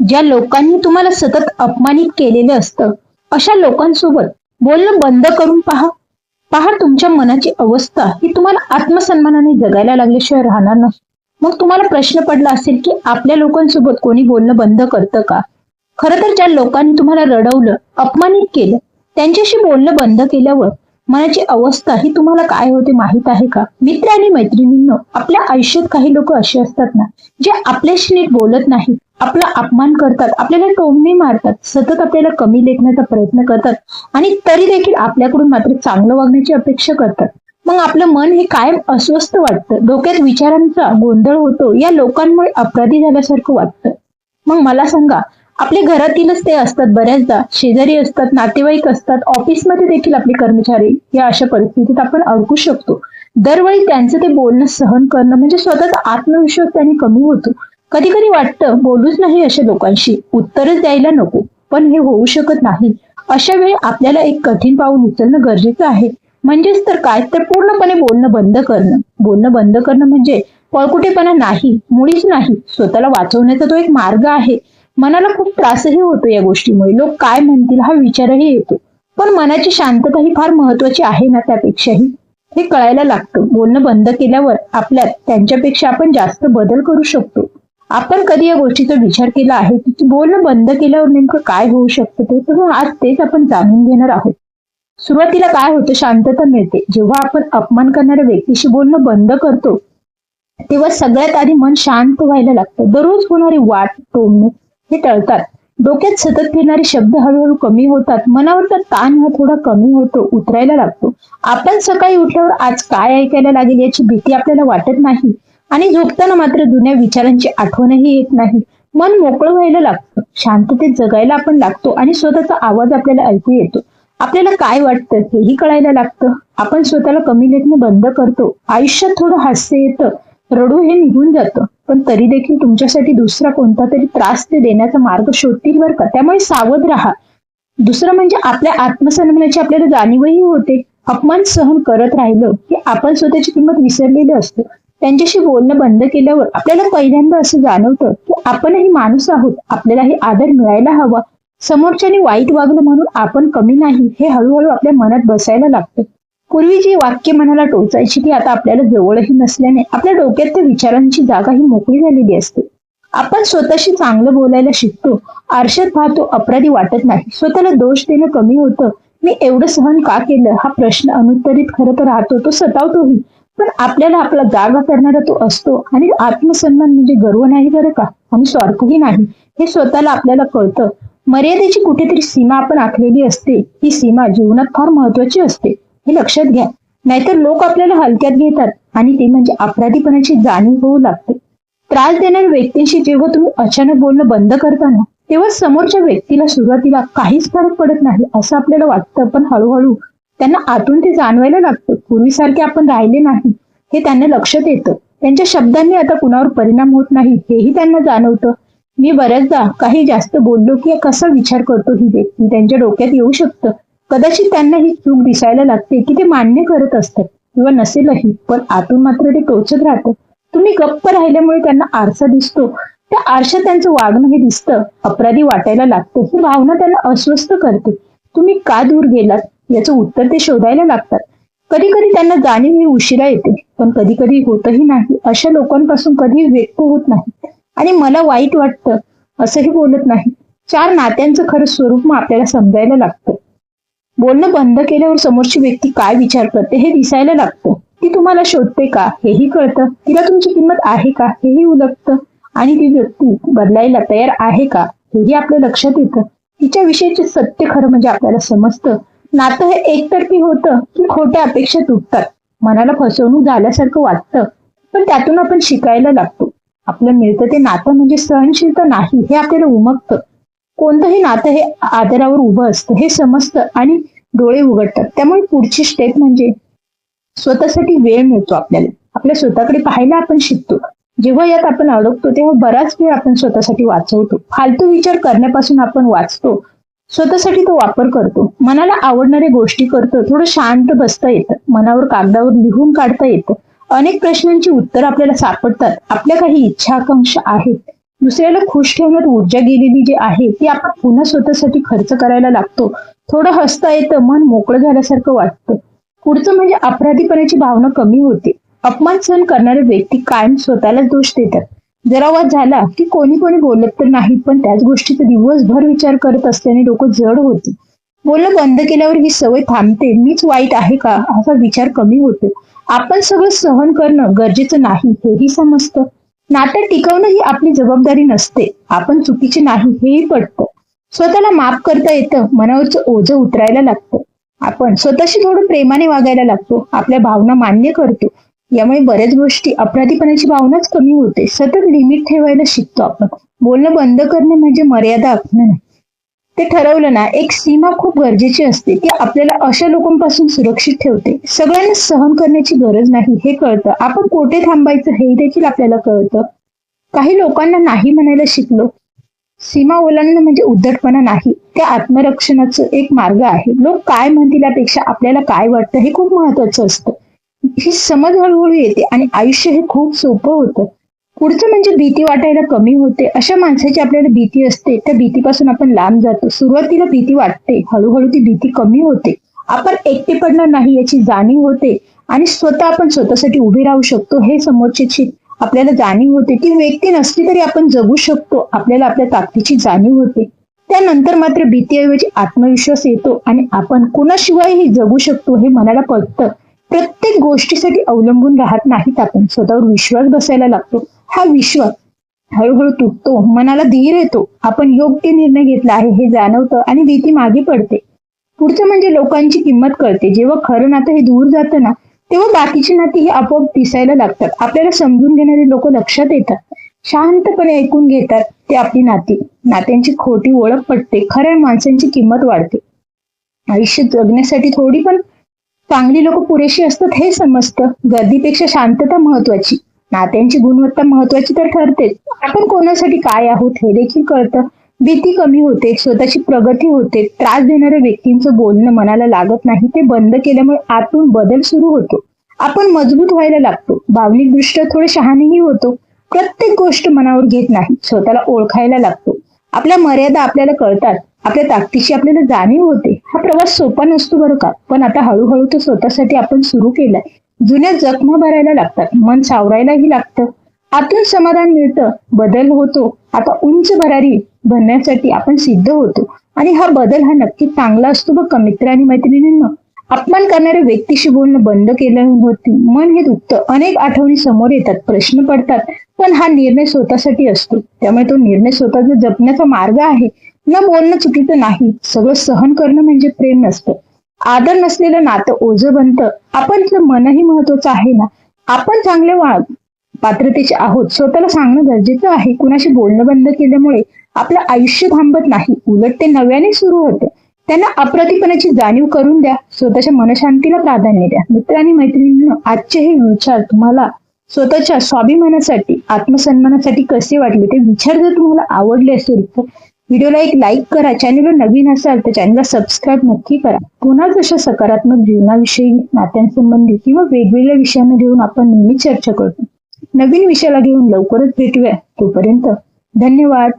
ज्या लोकांनी तुम्हाला सतत अपमानित केलेलं असतं अशा लोकांसोबत बोलणं बंद करून पहा. पहा तुमच्या मनाची अवस्था ही तुम्हाला आत्मसन्मानाने जगायला लागल्याशिवाय राहणार नसतो मग तुम्हाला प्रश्न पडला असेल की आपल्या लोकांसोबत कोणी बोलणं बंद करतं का? खरं तर ज्या लोकांनी तुम्हाला रडवलं अपमानित केलं त्यांच्याशी बोलणं बंद केल्यावर मनाची अवस्था ही तुम्हाला काय होते माहीत आहे का? मित्र आणि मैत्रिणींनो आपल्या आयुष्यात काही लोक असे असतात ना जे आपल्याशी नीट बोलत नाहीत आपला अपमान करतात आपल्याला टोमणे मारतात सतत आपल्याला कमी लेखण्याचा प्रयत्न करतात आणि तरी देखील आपल्याकडून मात्र चांगलं वागण्याची अपेक्षा करतात. मग आपलं मन हे कायम अस्वस्थ वाटतं डोक्यात विचारांचा गोंधळ होतो या लोकांमुळे अपराधी झाल्यासारखं वाटतं. मग मला सांगा आपल्या घरातीलच ते असतात बऱ्याचदा. शेजारी असतात नातेवाईक असतात ऑफिसमध्ये देखील आपले कर्मचारी या अशा परिस्थितीत आपण अडकू शकतो. दरवेळी त्यांचं ते बोलणं सहन करणं म्हणजे स्वतःचा आत्मविश्वास त्यांनी कमी होतो. कधी कधी वाटतं बोलूच नाही अशा लोकांशी. उत्तरच द्यायला नको. पण हे होऊ शकत नाही. अशा वेळी आपल्याला एक कठीण पाऊल उचलणं गरजेचं आहे. म्हणजेच तर काय? तर पूर्णपणे बोलणं बंद करणं. बोलणं बंद करणं म्हणजे पळकुटेपणा नाही मुळीच नाही. स्वतःला वाचवण्याचा तो एक मार्ग आहे. मनाला खूप त्रासही होतो या गोष्टीमुळे. लोक काय म्हणतील हा विचारही येतो. पण मनाची शांतता ही फार महत्वाची आहे ना त्यापेक्षाही. हे कळायला लागतं. बोलणं बंद केल्यावर आपल्यात त्यांच्यापेक्षा आपण जास्त बदल करू शकतो. आपण कधी या गोष्टीचा विचार केला आहे? की बोलणं बंद केल्यावर नेमकं काय होऊ शकतं ते? तर आज तेच आपण जाणून घेणार आहोत. सुरुवातीला काय होतं? शांतता मिळते. जेव्हा आपण अपमान करणाऱ्या व्यक्तीशी बोलणं बंद करतो तेव्हा सगळ्यात आधी मन शांत व्हायला लागतं. दररोज होणारी वाट टोमणे हे टळतात. डोक्यात सतत फिरणारे शब्द हळूहळू कमी होतात. मनावरचा ताण हा थोडा कमी होतो उतरायला लागतो. आपण सकाळी उठल्यावर आज काय ऐकायला लागेल याची भीती आपल्याला वाटत नाही. आणि झोपताना मात्र जुन्या विचारांची आठवणही येत नाही. मन मोकळं व्हायला लागतं. शांततेत जगायला आपण लागतो आणि स्वतःचा आवाज आपल्याला ऐकू येतो. आपल्याला काय वाटतं हेही कळायला लागतं. आपण स्वतःला कमी लेखणे बंद करतो. आयुष्यात थोडं हास्य येतं. रडू हे निघून जातं. पण तरी देखील तुमच्यासाठी दुसरा कोणता तरी त्रास ते देण्याचा मार्ग शोधतील बरं का? त्यामुळे सावध राहा. दुसरं म्हणजे आपल्या आत्मसन्मानाची आपल्याला जाणीवही होते. अपमान सहन करत राहिलं की आपण स्वतःची किंमत विसरलेली असतो. त्यांच्याशी बोलणं बंद केल्यावर आपल्याला पहिल्यांदा असं जाणवतं की आपणही माणूस आहोत. आपल्यालाही आदर मिळायला हवा. समोरच्याने वाईट वागलं म्हणून आपण कमी नाही. हे हळूहळू आपल्या मनात बसायला लागतं. पूर्वी जी वाक्य मनाला टोचायची ती आता आपल्याला जवळही नसल्याने आपल्या डोक्यात त्या विचारांची जागा ही मोकळी झालेली असते. आपण स्वतःशी चांगलं बोलायला शिकतो आरशात पाहतो अपराधी वाटत नाही स्वतःला दोष देणं कमी होतं. मी एवढं सहन का केलं? हा प्रश्न अनुत्तरित खरं तर राहतो तो सतावतोही. पण आपल्याला आपला जागा करणारा तो असतो आणि आत्मसन्मान म्हणजे गर्व नाही बरं का? आणि स्वार्थही नाही. हे स्वतःला आपल्याला कळतं. मर्यादेची कुठेतरी सीमा आपण आखलेली असते. ही सीमा जीवनात फार महत्वाची असते. हे लक्षात घ्या. नाहीतर लोक आपल्याला हलक्यात घेतात आणि ते म्हणजे अपराधीपणाची जाणीव होऊ लागते. त्रास देणाऱ्या व्यक्तींशी जेव्हा तुम्ही अचानक बोलणं बंद करता ना तेव्हा समोरच्या व्यक्तीला सुरुवातीला काहीच फरक पडत नाही असं आपल्याला वाटतं. पण हळूहळू त्यांना आतून ते जाणवायला लागतं. पूर्वीसारखे आपण राहिले नाही. हे त्यांना लक्षात येतं. त्यांच्या शब्दांनी आता कुणावर परिणाम होत नाही हेही त्यांना जाणवतं. मी बऱ्याचदा काही जास्त बोललो की कसा विचार करतो ही व्यक्ती? त्यांच्या डोक्यात येऊ शकतं. कदाचित त्यांना ही चूक दिसायला लागते की ते मान्य करत असतात किंवा नसेलही पण आतून मात्र ते टोचत राहतं तुम्ही गप्प राहिल्यामुळे त्यांना आरसा दिसतो. त्या आरशात त्यांचं वागणं हे दिसतं. अपराधी वाटायला लागतं. ही भावना त्यांना अस्वस्थ करते. तुम्ही का दूर गेलात? याचं उत्तर ते शोधायला लागतात. कधी कधी त्यांना जाणीव ही उशिरा येते पण कधी कधी होतही नाही. अशा लोकांपासून कधी व्यक्त होत नाही. आणि मला वाईट वाटतं असंही बोलत नाही. चार नात्यांचं खरं स्वरूप मग आपल्याला समजायला लागतं. बोलणं बंद केल्यावर समोरची व्यक्ती काय विचार करते हे दिसायला लागतं. ती तुम्हाला शोधते का? हेही कळतं. तिला तुमची किंमत आहे का? हेही उलगतं. आणि ती व्यक्ती बदलायला तयार आहे का? हेही आपल्या लक्षात येतं. तिच्या विषयीचे सत्य खरं म्हणजे आपल्याला समजतं. नातं हे एकतर्फी होतं की खोट्या अपेक्षा तुटतात. मनाला फसवणूक झाल्यासारखं वाटतं. पण त्यातून आपण शिकायला लागतो. आपलं मिळतं ते नातं म्हणजे सहनशीलता नाही हे आपल्याला उमगतं. कोणतंही नातं हे आदरावर उभं असतं हे समजतं आणि डोळे उघडतात. त्यामुळे पुढची स्टेप म्हणजे स्वतःसाठी वेळ मिळतो आपल्याला. आपल्या स्वतःकडे पाहायला आपण शिकतो. जेव्हा यात आपण अडकतो तेव्हा बराच वेळ आपण स्वतःसाठी वाचवतो. फालतू विचार करण्यापासून आपण वाचतो. स्वतःसाठी तो वापर करतो. मनाला आवडणाऱ्या गोष्टी करतो. थोडं शांत बसता येतं. मनावर कागदावर लिहून काढता येतं. अनेक प्रश्नांची उत्तर आपल्याला सापडतात. आपल्या काही इच्छा आकांक्षा आहेत. दुसऱ्याला खुश ठेवण्यात ऊर्जा गेलेली जी आहे ती आपण पुन्हा स्वतःसाठी खर्च करायला लागतो. थोडं हसता येतं मन मोकळं झाल्यासारखं वाटतं. पुढचं म्हणजे अपराधीपणाची भावना कमी होते. अपमान सहन करणारे व्यक्ती कायम स्वतःलाच दोष देतात. जरा वाद झाला की कोणी कोणी बोलत तर नाही पण त्याच गोष्टीचा दिवसभर विचार करत असल्याने लोक जड होते. बोलणं बंद केल्यावर ही सवय थांबते. मीच वाईट आहे का? असा विचार कमी होतो. आपण सगळं सहन करणं गरजेचं नाही हेही समजतं. नातं टिकवणं ही आपली जबाबदारी नसते. आपण चुकीचे नाही हेही पटतं. स्वतःला माफ करता येतं मनावरचं ओझं उतरायला लागतं. आपण स्वतःशी थोडं प्रेमाने वागायला लागतो आपल्या भावना मान्य करतो. यामुळे बऱ्याच गोष्टी अपराधीपणाची भावनाच कमी होते. सतत लिमिट ठेवायला शिकतो आपण. बोलणं बंद करणे म्हणजे मर्यादा आखणं नाही. ते ठरवलं ना एक सीमा खूप गरजेची असते ती आपल्याला अशा लोकांपासून सुरक्षित ठेवते. सगळ्यांना सहन करण्याची गरज नाही हे कळतं. आपण कोठे थांबायचं हे देखील आपल्याला कळतं. काही लोकांना नाही म्हणायला शिकलो. सीमा ओलांडणं म्हणजे उद्धटपणा नाही. त्या आत्मरक्षणाचं एक मार्ग आहे. लोक काय म्हणतील यापेक्षा आपल्याला काय वाटतं हे खूप महत्वाचं असतं. ही समज हळूहळू येते आणि आयुष्य हे खूप सोपं होतं. पुढचं म्हणजे भीती वाटायला कमी होते. अशा माणसाची आपल्याला भीती असते. त्या भीतीपासून आपण लांब जातो. सुरुवातीला भीती वाटते. हळूहळू ती भीती कमी होते. आपण एकटे पडणार नाही याची जाणीव होते. आणि स्वतः आपण स्वतःसाठी उभे राहू शकतो. हे समोरची आपल्याला जाणीव होते. ती व्यक्ती नसली तरी आपण जगू शकतो. आपल्याला आपल्या ताकदीची जाणीव होते. त्यानंतर मात्र भीतीऐवजी आत्मविश्वास येतो आणि आपण कोणाशिवायही जगू शकतो हे मनाला पटतं. प्रत्येक गोष्टीसाठी अवलंबून राहत नाहीत आपण स्वतःवर विश्वास बसायला लागतो. हा विश्वास हळूहळू तुटतो. मनाला धीर येतो. आपण योग्य निर्णय घेतला आहे हे जाणवतं आणि भीती मागे पडते. पुढचं म्हणजे लोकांची किंमत कळते. जेव्हा खरं नातं हे दूर जातं ना तेव्हा बाकीची नाती ही आपोआप दिसायला लागतात. आपल्याला समजून घेणारे लोक लक्षात येतात. शांतपणे ऐकून घेतात ते आपली नाती. नात्यांची खोटी ओळख पडते खऱ्या माणसांची किंमत वाढते. आयुष्य जगण्यासाठी थोडी पण चांगली लोक पुरेशी असतात हे समजतं. गर्दीपेक्षा शांतता महत्वाची. नात्यांची गुणवत्ता महत्वाची तर ठरतेच. आपण कोणासाठी काय आहोत हे देखील कळतं. भीती कमी होते स्वतःची प्रगती होते. त्रास देणाऱ्या व्यक्तींचं बोलणं मनाला लागत नाही. ते बंद केल्यामुळे आतून बदल सुरू होतो. आपण मजबूत व्हायला लागतो. भावनिक दृष्ट्या थोडे शहाणेही होतो. प्रत्येक गोष्ट मनावर घेत नाही. स्वतःला ओळखायला लागतो. आपल्या मर्यादा आपल्याला कळतात. आपल्या ताकदीची आपल्याला जाणीव होते. हा प्रवास सोपा नसतो बरं का? पण आता हळूहळू तो स्वतःसाठी आपण सुरू केलाय. जुन्या जखमा भरायला लागतात. मन सावरायलाही लागतं. आतून समाधान मिळतं. बदल होतो. आता उंच भरारी भरण्यासाठी आपण सिद्ध होतो. आणि हा बदल हा नक्की चांगला असतो बघ मित्र आणि मैत्रिणींना. अपमान करणाऱ्या व्यक्तीशी बोलणं बंद केलं होती. मन हे दुखतं. अनेक आठवणी समोर येतात. प्रश्न पडतात. पण हा निर्णय स्वतःसाठी असतो. त्यामुळे तो निर्णय स्वतःचा जपण्याचा मार्ग आहे. न बोलणं चुकीचं नाही. सगळं सहन करणं म्हणजे प्रेम नसतं. आदर नसलेलं नातं ओझं बनतं. आपण मनही महत्वाचं आहे ना? आपण चांगले वा पात्रतेचे आहोत. स्वतःला सांगणं गरजेचं आहे. कुणाशी बोलणं बंद केल्यामुळे आपलं आयुष्य थांबत नाही. उलट ते नव्याने सुरू होते. त्यांना अप्रतिपणाची जाणीव करून द्या. स्वतःच्या मनशांतीला प्राधान्य द्या. मित्र आणि मैत्रिणींना आजचे हे विचार तुम्हाला स्वतःच्या स्वाभिमानासाठी आत्मसन्मानासाठी कसे वाटले ते विचार जर तुम्हाला आवडले असेल तर व्हिडिओला एक लाईक करा. चॅनलवर नवीन असाल तर चॅनलला सबस्क्राईब नक्की करा. पुन्हा जशा सकारात्मक जीवनाविषयी नात्यांसंबंधी किंवा वेगवेगळ्या विषयांना घेऊन आपण नेहमी चर्चा करतो. नवीन विषयाला घेऊन लवकरच भेटूया. तोपर्यंत धन्यवाद.